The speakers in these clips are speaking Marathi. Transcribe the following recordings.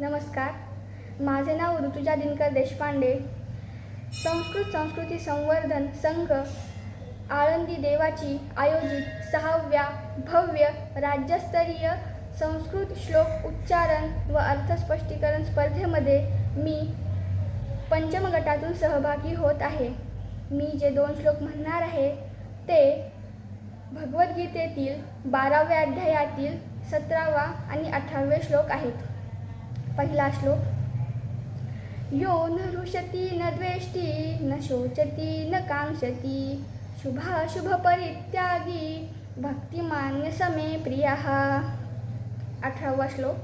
नमस्कार. माझे नाव ऋतुजा दिनकर देशपांडे. संस्कृत संस्कृती संवर्धन संघ आळंदी देवाची आयोजित सहाव्या भव्य राज्यस्तरीय संस्कृत श्लोक उच्चारण व अर्थस्पष्टीकरण स्पर्धेमध्ये मी पंचम गटातून सहभागी होत आहे. मी जे दोन श्लोक म्हणणार आहे ते भगवद्गीतेतील बाराव्या अध्यायातील सतरावा आणि अठरावे श्लोक आहेत. पहिला श्लोक. यो न हृषती न द्वेष्टी न शोचती न कांक्षती शुभाशुभ परित्यागी भक्तिमान्य समे प्रियः. अठरावा श्लोक.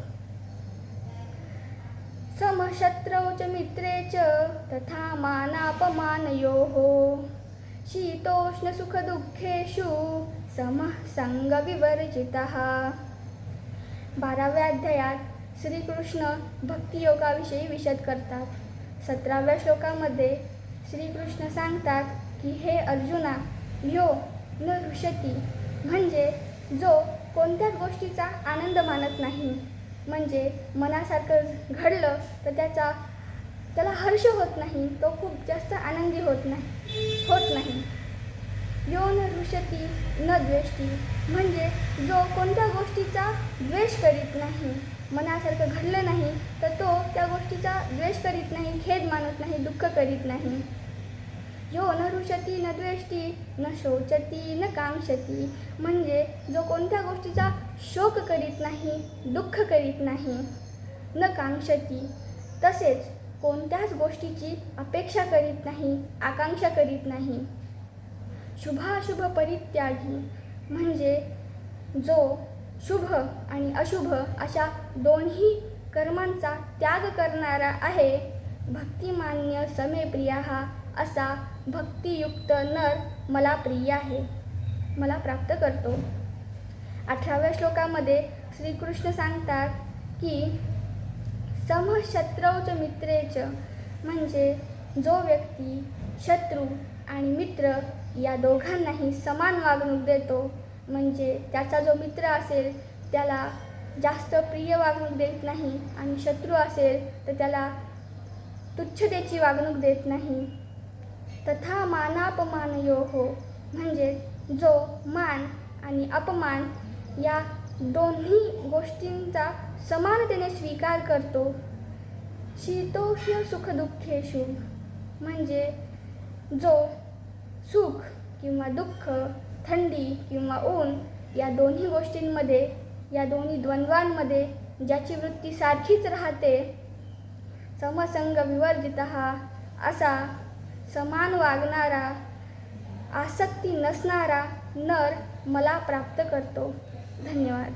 समशत्रौ च मित्रे च तथा मानापमानयोः. शीतोष्णसुखदुःखेषु समः सङ्गविवर्जितः बाराव्या अध्यायात श्रीकृष्ण भक्तियोगाविषयी विशद करतात. सतराव्या श्लोकामध्ये श्रीकृष्ण सांगतात की हे अर्जुना यो न ऋषती म्हणजे जो कोणत्याच गोष्टीचा आनंद मानत नाही. म्हणजे मनासारखं घडलं तर त्याचा त्याला हर्ष होत नाही तो खूप जास्त आनंदी होत नाही होत नाही. यो न ऋषती न द्वेष्टी. म्हणजे जो कोणत्या गोष्टीचा द्वेष करीत नाही मनासारखं घडलं नाही तर तो त्या गोष्टीचा द्वेष करीत नाही खेद मानत नाही दुःख करीत नाही. यो न हृषती न द्वेष्टी न शोचती न कांक्षती. म्हणजे जो कोणत्या गोष्टीचा शोक करीत नाही दुःख करीत नाही न कांक्षती तसेच कोणत्याच गोष्टीची अपेक्षा करीत नाही आकांक्षा करीत नाही. शुभाशुभ परित्यागी. म्हणजे जो शुभ आणि अशुभ अशा दोन्ही कर्मांचा त्याग करणारा आहे. भक्तिमान्य समे प्रिया हा असा भक्तियुक्त नर मला प्रिय आहे. मला प्राप्त करतो. अठराव्या श्लोकामध्ये श्रीकृष्ण सांगतात की समशत्रौच मित्रेच म्हणजे जो व्यक्ती शत्रू आणि मित्र या दोघांनाही समान वागणूक देतो म्हणजे त्याचा जो मित्र असेल त्याला जास्त प्रिय वागणूक देत नाही आणि शत्रू असेल तर त्याला तुच्छतेची वागणूक देत नाही. तथा मानापमानयो हो म्हणजे जो मान आणि अपमान या दोन्ही गोष्टींचा समानतेने स्वीकार करतो. शीतोष्ण सुखदुःखेषु म्हणजे जो सुख किंवा दुःख थंडी किंवा ऊन या दोन्ही गोष्टींमध्ये या दोन्ही द्वंद्वांमध्ये ज्याची वृत्ती सारखीच राहते समसंग विवर्जित हा असा समान वागणारा आसक्ती नसणारा नर मला प्राप्त करतो. धन्यवाद.